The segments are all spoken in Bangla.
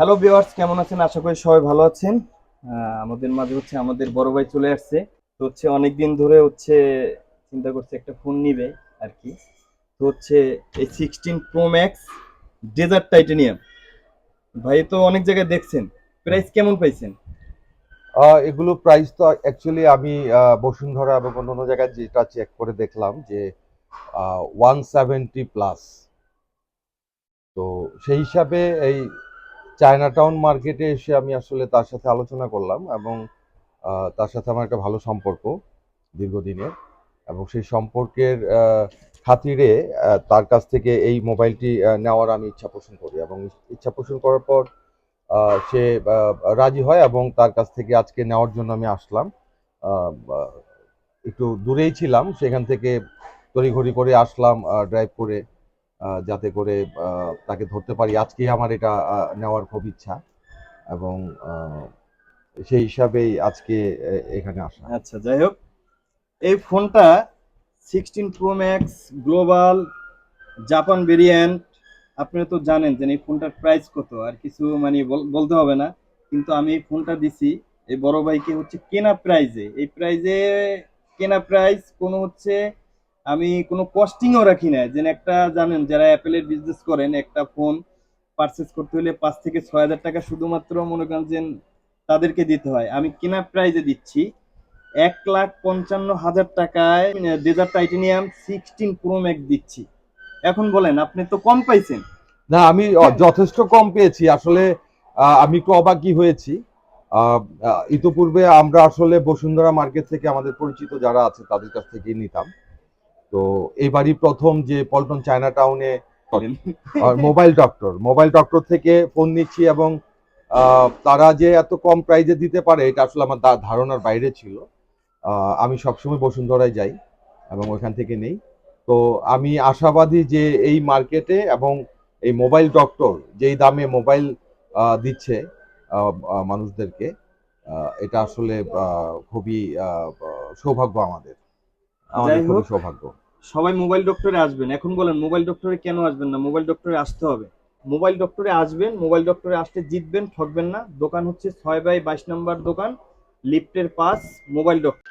হ্যালো ভিউয়ার্স কেমন আছেন? আশা করি সবাই ভালো আছেন। আমাদের মাঝে হচ্ছে আমাদের বড় ভাই চলে আসছে। তো হচ্ছে অনেকদিন ধরে হচ্ছে চিন্তা করছে একটা ফোন নিবে আর কি তো হচ্ছে এই sixteen pro max desert titanium ভাই তো অনেক জায়গায় দেখছেন। প্রাইস কেমন পাইছেন? এগুলো প্রাইস তো অ্যাকচুয়ালি আমি বসুন্ধরা এবং অন্য জায়গায় যেটা চেক করে দেখলাম যে ওয়ান সেভেন্টি প্লাস তো সেই হিসাবে এই চায়না টাউন মার্কেটে এসে আমি আসলে তার সাথে আলোচনা করলাম এবং তার সাথে আমার একটা ভালো সম্পর্ক দীর্ঘদিনের এবং সেই সম্পর্কের খাতিরে তার কাছ থেকে এই মোবাইলটি নেওয়ার আমি ইচ্ছা পোষণ করি এবং ইচ্ছা পোষণ করার পর সে রাজি হয় এবং তার কাছ থেকে আজকে নেওয়ার জন্য আমি আসলাম। একটু দূরেই ছিলাম, সেখান থেকে তড়িঘড়ি করে আসলাম ড্রাইভ করে যাতে করে তাকে ধরতে পারি। আজকেই আমার এটা নেওয়ার খুব ইচ্ছা এবং সেই হিসাবেই আজকে এখানে আসা। আচ্ছা যাই হোক। এই ফোনটা sixteen pro max, global, Japan variant. আপনারা তো জানেন যে এই ফোনটার প্রাইস কত, আর কিছু মানে বল- বলতে হবে না। কিন্তু আমি এই ফোনটা দিছি, এই বড় ভাইকে হচ্ছে কেনা প্রাইজে এই প্রাইজে কেনা প্রাইস কোনো হচ্ছে আমি কোনো কস্টিংও রাখি না যেন একটা জানেন যারা অ্যাপেলের বিজনেস করেন একটা ফোন পারচেস করতে হলে পাঁচ থেকে ছয় হাজার টাকা শুধুমাত্র মনে করেন যে তাদেরকে দিতে হয়। আমি কেনা প্রাইজে দিচ্ছি। এক লাখ পঞ্চান্ন হাজার টাকায় desert titanium sixteen pro max দিচ্ছি। এখন বলেন আপনি তো কম পাইছেন। না আমি যথেষ্ট কম পেয়েছি। আসলে আমি একটু অবাকই হয়েছি। ইতোপূর্বে আমরা আসলে বসুন্ধরা মার্কেট থেকে আমাদের পরিচিত যারা আছে তাদের কাছ থেকেই নিতাম। তো এবারই প্রথম যে পল্টন চায়না টাউনে মোবাইল ডক্টর মোবাইল ডক্টর থেকে ফোন নিচ্ছি এবং তারা যে এত কম প্রাইজে দিতে পারে এটা আসলে আমার ধারণার বাইরে ছিল। আমি সবসময় বসুন্ধরায় যাই এবং ওইখান থেকে নেই। তো আমি আশাবাদী যে এই মার্কেটে এবং এই মোবাইল ডক্টর যেই দামে মোবাইল দিচ্ছে মানুষদেরকে এটা আসলে খুবই সৌভাগ্য আমাদের। যাই হোক। সৌভাগ্য। সবাই মোবাইল ডক্টরে আসবেন। এখন বলেন মোবাইল ডক্টরে কেন আসবেন না? মোবাইল ডক্টরে আসতে হবে। মোবাইল ডক্টরে আসবেন মোবাইল ডক্টরে আসলে জিতবেন ঠকবেন না। দোকান হচ্ছে ছয় বাই বাইশ নম্বর দোকান লিফটের পাস মোবাইল ডক্টর।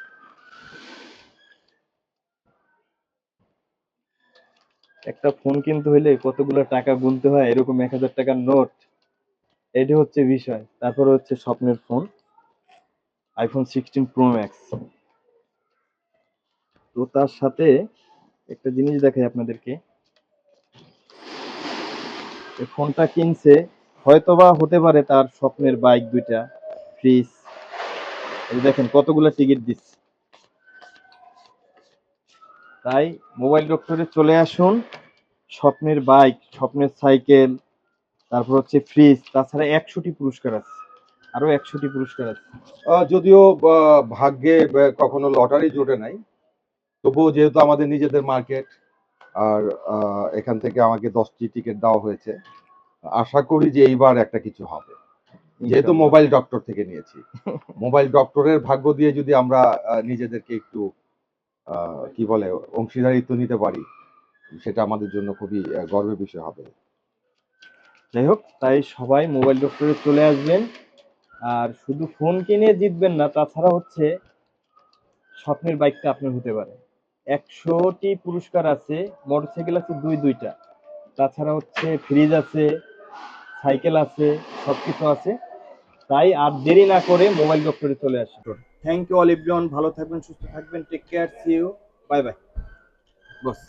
একটা ফোন কিনতে হইলে কতগুলো টাকা গুনতে হয়? এরকম এক হাজার টাকার নোট। এটি হচ্ছে বিষয়। তারপরে হচ্ছে স্বপ্নের phone iPhone sixteen pro max তো তার সাথে একটা জিনিস দেখাই আপনাদেরকে। ফোনটা কিনছে, হয়তোবা হতে পারে তার স্বপ্নের বাইক দুইটা, ফ্রিজ। দেখেন কতগুলো টিকিট দিচ্ছে। তাই মোবাইল ডক্টরে চলে আসুন, স্বপ্নের বাইক, স্বপ্নের সাইকেল, তারপর হচ্ছে ফ্রিজ, তাছাড়া একশোটি পুরস্কার আছে আরও একশোটি পুরস্কার আছে। যদিও ভাগ্যে কখনো লটারি জোটে নাই তবুও যেহেতু আমাদের নিজেদের মার্কেট আর এখান থেকে আমাকে দশটি টিকিট দেওয়া হয়েছে আশা করি যে এইবার একটা কিছু হবে। যেহেতু মোবাইল ডক্টর থেকে নিয়েছি। মোবাইল ডক্টরের ভাগ্য দিয়ে যদি আমরা নিজেদেরকে একটু কি বলে অংশীদারিত্ব নিতে পারি সেটা আমাদের জন্য খুবই গর্বের বিষয় হবে। যাই হোক তাই সবাই মোবাইল ডক্টরে চলে আসবেন। আর শুধু ফোন কিনে জিতবেন না তাছাড়া হচ্ছে স্বপ্নের বাইকটা আপনার হতে পারে। একশোটি পুরস্কার আছে মোটরসাইকেল আছে দুই দুইটা। তাছাড়া হচ্ছে ফ্রিজ আছে সাইকেল আছে সবকিছু আছে। তাই আর দেরি না করে মোবাইল ডক্টরে চলে আসুন। থ্যাংক ইউ অল এভরিওয়ান ভালো থাকবেন সুস্থ থাকবেন take care see you bye bye boss.